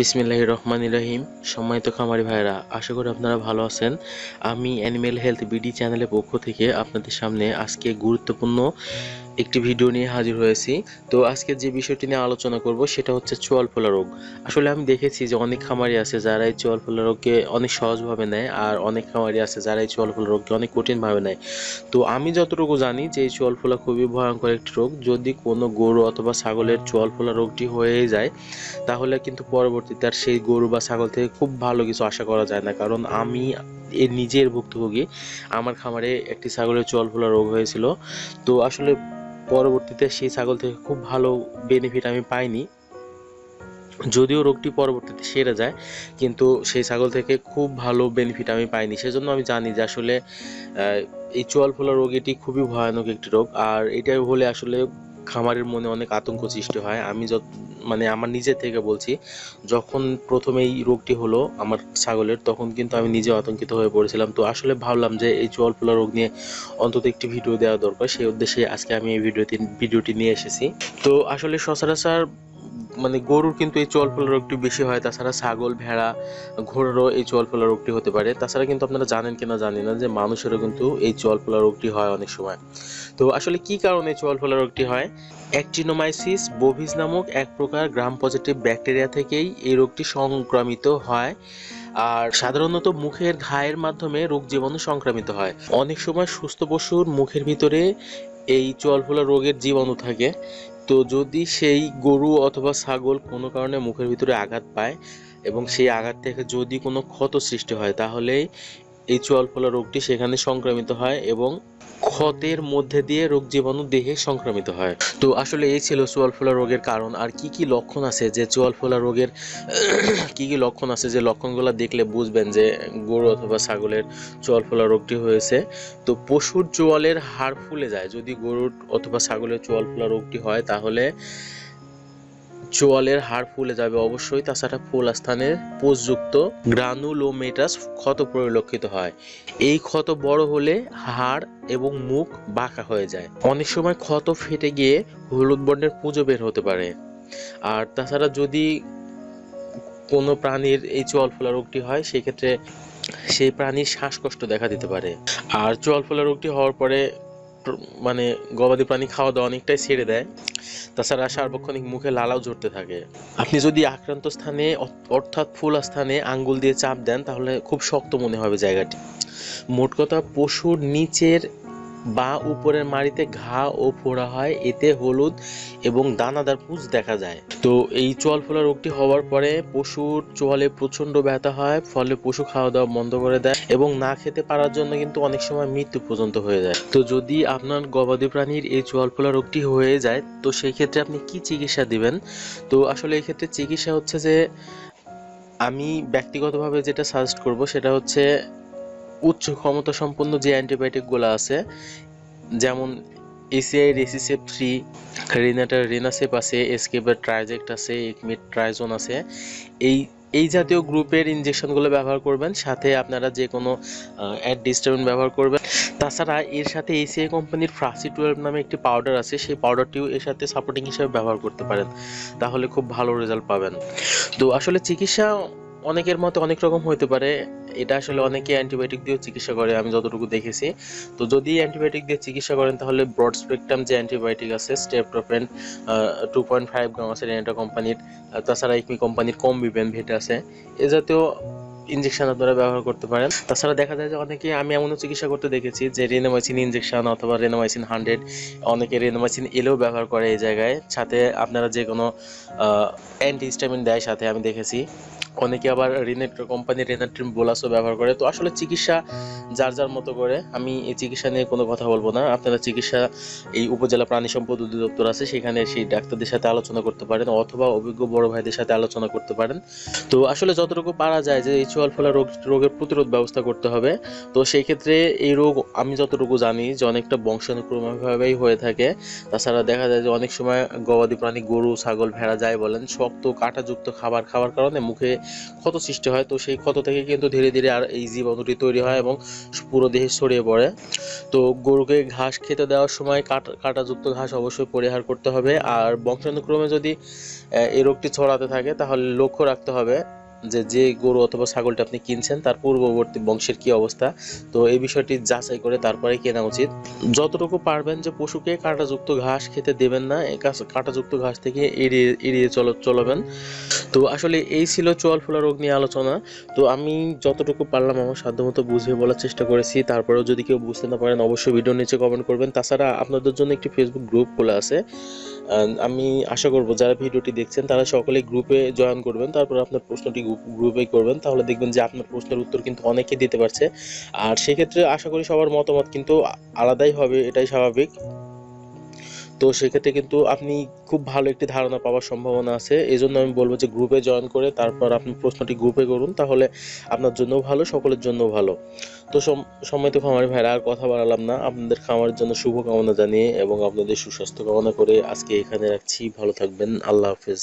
বিসমিল্লাহ রহমান ইরাহিম সম্মানিত খামারি ভাইরা আশা করি আপনারা ভালো আছেন। আমি অ্যানিমেল হেলথ বিডি চ্যানেলের পক্ষ থেকে আপনাদের সামনে আজকে গুরুত্বপূর্ণ একটি ভিডিও নিয়ে হাজির হয়েছি। তো আজকে যে বিষয়টি নিয়ে আলোচনা করব সেটা হচ্ছে চোয়াল ফোলা রোগ। আসলে আমি দেখেছি যে অনেক খামারি আছে যারা এই চোয়াল ফোলা রোগকে অনেক সহজভাবে নেয় আর অনেক খামারি আছে যারা এই চোয়াল ফোলা রোগকে অনেক কঠিনভাবে নেয়। তো আমি যতটুকু জানি যে এই চোয়াল ফোলা খুবই ভয়ঙ্কর একটি রোগ। যদি কোনো গরু অথবা ছাগলের চোয়াল ফোলা রোগটি হয়ে যায়, তাহলে কিন্তু পরবর্তীতে আর সেই গরু বা ছাগল থেকে খুব ভালো কিছু আশা করা যায় না। কারণ আমি এর নিজের ভুক্তভোগী। আমার খামারে একটি ছাগলের চোয়াল ফোলা রোগ হয়েছিল। তো আসলে পরবর্তীতে সেই ছাগল থেকে খুব ভালো বেনিফিট আমি পাইনি। যদিও রোগটি পরবর্তীতে সেরে যায়, কিন্তু সেই ছাগল থেকে খুব ভালো বেনিফিট আমি পাইনি। সেজন্য আমি জানি যে আসলে এই চোয়াল ফোলা রোগ এটি খুবই ভয়ানক একটি রোগ। আর এটা হলে আসলে খামারের মনে অনেক আতঙ্ক সৃষ্টি হয়। আমি যত মানে আমার নিজে থেকে বলছি, যখন প্রথমে এই রোগটি হলো আমার ছাগলের, তখন কিন্তু আমি নিজে আতঙ্কিত হয়ে পড়েছিলাম। তো আসলে ভাবলাম যে এই ফোলা রোগ নিয়ে অন্তত একটি ভিডিও দেওয়া দরকার। সেই উদ্দেশ্যে আজকে আমি এই ভিডিওটি ভিডিওটি নিয়ে এসেছি। তো আসলে সচরাচর মানে গরুর কিন্তু এই চোয়াল ফোলা রোগটি বেশি হয়, তাছাড়া ছাগল, ভেড়া, ঘোড়ারও এই চোয়াল ফোলা রোগটি হতে পারে। তাছাড়া কিন্তু আপনারা জানেন কিনা জানি না যে মানুষেরও কিন্তু এই চোয়াল ফোলা রোগটি হয় অনেক সময়। তো আসলে কি কারণে চোয়াল ফোলা রোগটি হয়? অ্যাক্টিনোমাইসিস বোভিস নামক এক প্রকার গ্রাম পজিটিভ ব্যাকটেরিয়া থেকেই এই রোগটি সংক্রামিত হয়। আর সাধারণত মুখের ঘায়ের মাধ্যমে রোগ জীবাণু সংক্রামিত হয়। অনেক সময় সুস্থ পশুর মুখের ভিতরে এই চোয়াল ফোলা রোগের জীবাণু থাকে। তো যদি সেই গরু অথবা ছাগল কোনো কারণে মুখের ভিতরে আঘাত পায় এবং সেই আঘাত থেকে যদি কোনো ক্ষত সৃষ্টি হয়, তাহলে এই চোয়াল ফোলা রোগটি সেখানে সংক্রামিত হয় এবং ক্ষতের মধ্যে দিয়ে রোগ জীবাণু দেহে সংক্রমিত হয়। তো আসলে এই ছিল চোয়াল ফোলা রোগের কারণ। আর কি কি লক্ষণ আছে যে চোয়াল ফোলা রোগের, কি কি লক্ষণ আছে যে লক্ষণগুলো দেখলে বুঝবেন যে গরু অথবা ছাগলের চোয়াল ফোলা রোগটি হয়েছে। তো পশুর চোয়ালের হাড় ফুলে যায়। যদি গরুর অথবা ছাগলের চোয়াল ফোলা রোগটি হয় তাহলে চোয়ালের হাড় ফুলে যাবে অবশ্যই। তাছাড়া ফোলা স্থানে পোষযুক্ত গ্রানুলোমেটাস ক্ষত পরিলক্ষিত হয়। এই ক্ষত বড় হলে হাড় এবং মুখ বাঁকা হয়ে যায়। অনেক সময় ক্ষত ফেটে গিয়ে হলুদ বর্ণের পুজো বের হতে পারে। আর তাছাড়া যদি কোনো প্রাণীর এই চোয়াল ফোলা রোগটি হয়, সেক্ষেত্রে সেই প্রাণীর শ্বাসকষ্ট দেখা দিতে পারে। আর চোয়াল ফোলা রোগটি হওয়ার পরে প্র- মানে গবাদি প্রাণী খাওয়া দাওয়া অনেকটাই ছেড়ে দেয়। তাছাড়া সার্বক্ষণিক মুখে লালাও ঝরতে থাকে। আপনি যদি আক্রান্ত স্থানে অর্থাৎ ফোলা স্থানে আঙ্গুল দিয়ে চাপ দেন, তাহলে খুব শক্ত মনে হবে জায়গাটি। মোট কথা, পশুর নিচের বা উপরের মাড়িতে ঘা ও ফোড়া হয়, এতে হলুদ এবং দানাদার পুঁজ দেখা যায়। তো এই চোয়াল ফোলা রোগটি হওয়ার পরে পশুর চোয়ালে প্রচণ্ড ব্যথা হয়, ফলে পশু খাওয়া দাওয়া বন্ধ করে দেয় এবং না খেতে পারার জন্য কিন্তু অনেক সময় মৃত্যু পর্যন্ত হয়ে যায়। তো যদি আপনার গবাদি প্রাণীর এই চোয়াল ফোলা রোগটি হয়ে যায়, তো সেই ক্ষেত্রে আপনি কি চিকিৎসা দিবেন? তো আসলে এই ক্ষেত্রে চিকিৎসা হচ্ছে যে, আমি ব্যক্তিগতভাবে যেটা সাজেস্ট করব সেটা হচ্ছে উচ্চ ক্ষমতা সম্পন্ন যে অ্যান্টিবায়োটিকগুলো আছে, যেমন এসিআই, রেসিসেপ থ্রি, রিনাটার, রিনাসেপ আছে, এসকেপের ট্রাইজেক্ট আছে, একমিট ট্রাইজোন আছে, এই এই জাতীয় গ্রুপের ইনজেকশনগুলো ব্যবহার করবেন, সাথে আপনারা যে কোনো অ্যাড অ্যাডডিস্টামিন ব্যবহার করবেন। তাছাড়া এর সাথে এসিআই কোম্পানির ফ্রাসি টুয়েলভ নামে একটি পাউডার আছে, সেই পাউডারটিও এর সাথে সাপোর্টিং হিসেবে ব্যবহার করতে পারেন, তাহলে খুব ভালো রেজাল্ট পাবেন। তো আসলে চিকিৎসা অনেকের মতে অনেক রকম হতে পারে। এটা আসলে অনেকে অ্যান্টিবায়োটিক দিয়েও চিকিৎসা করে, আমি যতটুকু দেখেছি। তো যদি অ্যান্টিবায়োটিক দিয়ে চিকিৎসা করেন, তাহলে ব্রড স্পেকট্রাম যে অ্যান্টিবায়োটিক আছে স্টেপটোফেন টু পয়েন্ট ফাইভ গ্রাম আছে রেনেটা কোম্পানির তাছাড়া ইকমি কোম্পানির কম বিবেন ভেট আছে। এ জাতীয় ইনজেকশন আপনারা ব্যবহার করতে পারেন। তাছাড়া দেখা যায় যে অনেকে আমি এমনও চিকিৎসা করতে দেখেছি যে রেনোমাইসিন ইনজেকশন অথবা রেনোমাইসিন হান্ড্রেড অনেকে রেনোমাইসিন এলেও ব্যবহার করে এই জায়গায়। সাথে আপনারা যে কোনো অ্যান্টি হিস্টামিন দেয় সাথে আমি দেখেছি। অনেকে আবার রিনেট কোম্পানির রেনাট্রিম বোলাসও ব্যবহার করে। তো আসলে চিকিৎসা যার যার মতো করে, আমি এই চিকিৎসা নিয়ে কোনো কথা বলব না। আপনারা চিকিৎসা, এই উপজেলা প্রাণী সম্পদ অধিদপ্তর আছে, সেখানে সেই ডাক্তারদের সাথে আলোচনা করতে পারেন অথবা অভিজ্ঞ বড় ভাইদের সাথে আলোচনা করতে পারেন। তো আসলে যতটুকু পারা যায় যে এই চোয়াল ফোলা রোগ, রোগের প্রতিরোধ ব্যবস্থা করতে হবে। তো সেই ক্ষেত্রে এই রোগ, আমি যতটুকু জানি যে অনেকটা বংশানুক্রমভাবেই হয়ে থাকে। তাছাড়া দেখা যায় যে অনেক সময় গবাদি প্রাণী, গরু, ছাগল, ভেড়া যায় বলেন, শক্ত, কাঁটাযুক্ত খাবার খাওয়ার কারণে মুখে ক্ষত সৃষ্টি হয়। তো সেই ক্ষত থেকে কিন্তু ধীরে ধীরে আর এই জীবাণুটি তৈরি হয় এবং পুরো দেহে ছড়িয়ে পড়ে। তো গরুকে ঘাস খেতে দেওয়ার সময় কাটা, কাঁটাযুক্ত ঘাস অবশ্যই পরিহার করতে হবে। আর বংশানুক্রমে যদি এই রোগটি ছড়াতে থাকে, তাহলে লক্ষ্য রাখতে হবে যে যে গরু অথবা ছাগলটা আপনি কিনছেন, তার পূর্ববর্তী বংশের কি অবস্থা? তো এই বিষয়টি যাচাই করে তারপরে কেনা উচিত। যতটুকু পারবেন যে পশুকে কাঁটাযুক্ত ঘাস খেতে দেবেন না কাঁটাযুক্ত ঘাস থেকে এড়িয়ে এড়িয়ে চল, চলবেন। তো আসলে এই ছিল চোয়াল ফোলা রোগ নিয়ে আলোচনা। তো আমি যতটুকু পারলাম আমার সাধ্যমতো বুঝিয়ে বলার চেষ্টা করেছি। তারপরেও যদি কেউ বুঝতে না পারেন, অবশ্যই ভিডিও নিচে কমেন্ট করবেন। তাছাড়া আপনাদের জন্য একটি ফেসবুক গ্রুপ খোলা আছে। আমি আশা করব যারা ভিডিওটি দেখছেন, তারা সকলে গ্রুপে জয়েন করবেন। তারপর আপনার প্রশ্নটি গ্রুপে করবেন, তাহলে দেখবেন যে আপনার প্রশ্নের উত্তর কিন্তু অনেকে দিতে পারছে। আর সেক্ষেত্রে আশা করি সবার মতামত কিন্তু আলাদাই হবে, এটাই স্বাভাবিক। তো সেক্ষেত্রে কিন্তু আপনি খুব ভালো একটি ধারণা পাওয়ার সম্ভাবনা আছে। এই জন্য আমি বলব যে গ্রুপে জয়েন করে তারপর আপনি প্রশ্নটি গ্রুপে করুন, তাহলে আপনার জন্যও ভালো, সকলের জন্য ভালো। তো সময় তো খামারি ভাইরা, আর কথা বাড়ালাম না। আপনাদের খামারের জন্য শুভকামনা জানিয়ে এবং আপনাদের সুস্বাস্থ্য কামনা করে আজকে এখানে রাখছি। ভালো থাকবেন, আল্লাহ হাফেজ।